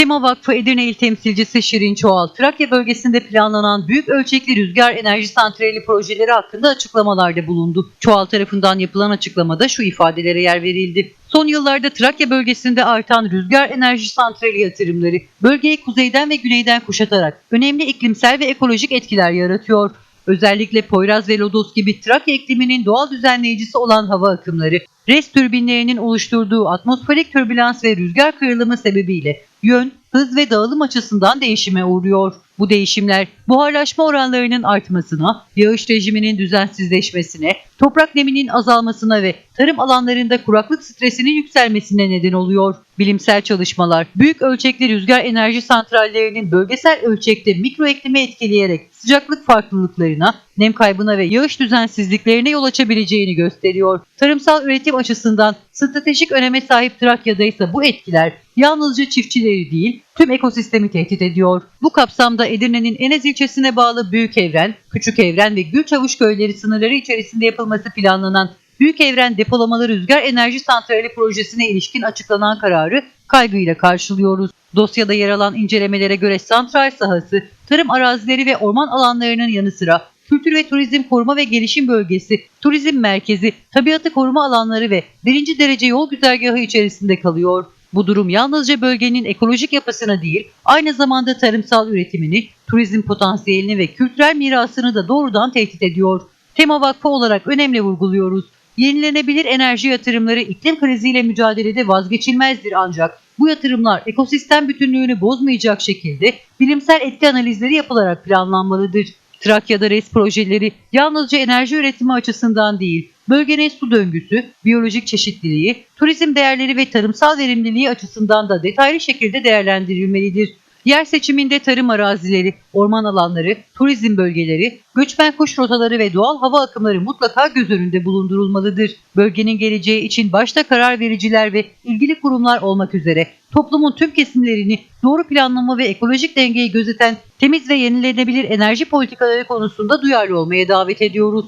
Tema Vakfı Edirne İl Temsilcisi Şirin Çoğal, Trakya bölgesinde planlanan büyük ölçekli rüzgar enerji santrali projeleri hakkında açıklamalarda bulundu. Çoğal tarafından yapılan açıklamada şu ifadelere yer verildi. Son yıllarda Trakya bölgesinde artan rüzgar enerji santrali yatırımları bölgeyi kuzeyden ve güneyden kuşatarak önemli iklimsel ve ekolojik etkiler yaratıyor. Özellikle Poyraz ve Lodos gibi Trakya ikliminin doğal düzenleyicisi olan hava akımları, res türbinlerinin oluşturduğu atmosferik türbülans ve rüzgar kırılımı sebebiyle yön, hız ve dağılım açısından değişime uğruyor. Bu değişimler buharlaşma oranlarının artmasına, yağış rejiminin düzensizleşmesine, toprak neminin azalmasına ve tarım alanlarında kuraklık stresinin yükselmesine neden oluyor. Bilimsel çalışmalar büyük ölçekli rüzgar enerji santrallerinin bölgesel ölçekte mikro iklimi etkileyerek sıcaklık farklılıklarına, nem kaybına ve yağış düzensizliklerine yol açabileceğini gösteriyor. Tarımsal üretim açısından stratejik öneme sahip Trakya'da ise bu etkiler yalnızca çiftçileri değil tüm ekosistemi tehdit ediyor. Bu kapsamda Edirne'nin Enez ilçesine bağlı Büyük Evren, Küçük Evren ve Gülçavuş köyleri sınırları içerisinde yapılması planlanan Büyük Evren Depolamalı Rüzgar Enerji Santrali projesine ilişkin açıklanan kararı kaygıyla karşılıyoruz. Dosyada yer alan incelemelere göre santral sahası, tarım arazileri ve orman alanlarının yanı sıra Kültür ve Turizm Koruma ve Gelişim Bölgesi, Turizm Merkezi, Tabiatı Koruma Alanları ve birinci derece yol güzergahı içerisinde kalıyor. Bu durum yalnızca bölgenin ekolojik yapısını değil, aynı zamanda tarımsal üretimini, turizm potansiyelini ve kültürel mirasını da doğrudan tehdit ediyor. Tema Vakfı olarak önemli vurguluyoruz. Yenilenebilir enerji yatırımları iklim kriziyle mücadelede vazgeçilmezdir ancak bu yatırımlar ekosistem bütünlüğünü bozmayacak şekilde bilimsel etki analizleri yapılarak planlanmalıdır. Trakya'da RES projeleri yalnızca enerji üretimi açısından değil, bölgenin su döngüsü, biyolojik çeşitliliği, turizm değerleri ve tarımsal verimliliği açısından da detaylı şekilde değerlendirilmelidir. Yer seçiminde tarım arazileri, orman alanları, turizm bölgeleri, göçmen kuş rotaları ve doğal hava akımları mutlaka göz önünde bulundurulmalıdır. Bölgenin geleceği için başta karar vericiler ve ilgili kurumlar olmak üzere toplumun tüm kesimlerini doğru planlama ve ekolojik dengeyi gözeten temiz ve yenilenebilir enerji politikaları konusunda duyarlı olmaya davet ediyoruz.